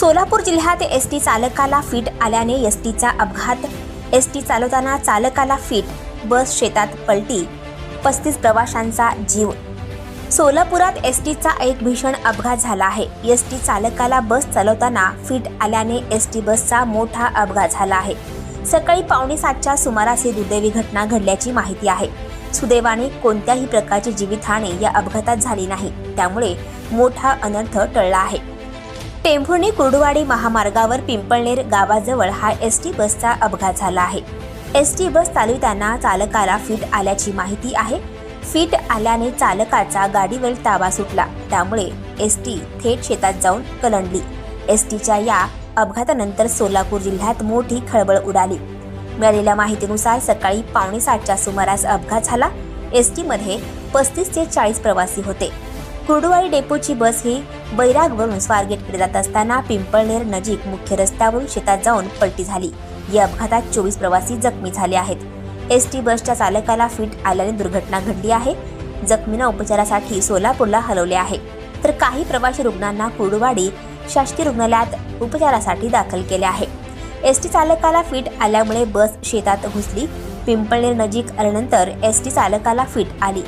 सोलापूर जिल्ह्यात S T चालकाला fit आल्याने एस टीचा अपघात. एस टी चालवताना चालकाला फीट बस शेतात पलटी पस्तीस प्रवाशांचा जीव. सोलापुरात एस टीचा एक भीषण अपघात झाला आहे. एस टी चालकाला बस चालवताना फीट आल्याने एस टी बसचा मोठा अपघात झाला आहे. सकाळी पावणे सातच्या सुमारास ही दुर्दैवी घटना घडल्याची माहिती आहे. सुदैवाने कोणत्याही प्रकारची जीवितहानी या अपघातात झाली नाही. त्यामुळे मोठा अनर्थ टळला आहे. टेंभुर्णी कुर्डुवाडी महामार्गावर पिंपळनेर गावाजवळ हा एस टी बसचा अपघात झाला आहे. एस टी बस चालविताना चालकाला फिट आल्याची माहिती आहे. फिट आल्याने चालकाचा गाडीवर ताबा सुटला. त्यामुळे एस टी थेट शेतात जाऊन कलंडली. एस टीच्या या अपघातानंतर सोलापूर जिल्ह्यात मोठी खळबळ उडाली. मिळालेल्या माहितीनुसार सकाळी पावणे सातच्या सुमारास अपघात झाला. एस टीमध्ये पस्तीस ते चाळीस प्रवासी होते. कुर्डुवाडी डेपोची बस ही बैरागवरून स्वारगेटकडे जात असताना पिंपळनेर नजीक मुख्य रस्त्यावरून शेतात जाऊन पलटी झाली. या अपघातात चोवीस प्रवासी जखमी झाले आहेत. एस टी बसच्या चालकाला फिट आल्याने दुर्घटना घडली आहे. जखमींना उपचारासाठी सोलापूरला हलवले आहे. तर काही प्रवासी रुग्णांना कुर्डुवाडी शासकीय रुग्णालयात उपचारासाठी दाखल केले आहे. एस टी चालकाला फिट आल्यामुळे बस शेतात घुसली. पिंपळनेर नजीक आल्यानंतर एस टी चालकाला फिट आली.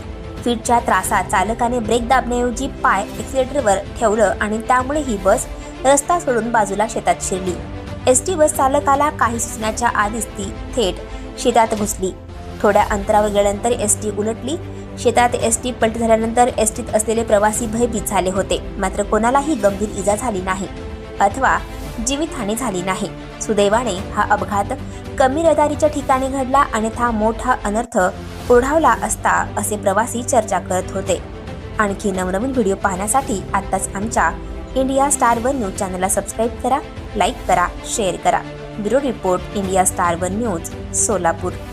फीटच्या त्रासात चालकाने ब्रेक दाबण्याऐवजी पाय एक्सिलेटरवर ठेवलं आणि त्यामुळे ही बस रस्ता सोडून बाजूला शेतात शिरली. एस टी बस चालकाला काही सुचण्याच्या आधीच ती थेट शेतात घुसली. थोड्या अंतरावर गेल्यानंतर एस टी उलटली. शेतात एस टी पलटी झाल्यानंतर एस टीत असलेले प्रवासी भयभीत झाले होते. मात्र कोणालाही गंभीर इजा झाली नाही अथवा जीवितहानी झाली नाही. सुदैवाने हा अपघात कमी रहदारीच्या ठिकाणी घडला अन्यथा मोठा अनर्थ ओढावला असता असे प्रवासी चर्चा करत होते. आणखी नवनवीन व्हिडिओ पाहण्यासाठी आत्ताच आमच्या इंडिया स्टार वन न्यूज चॅनलला सबस्क्राईब करा लाईक करा शेअर करा. Bureau report India star one news Solapur.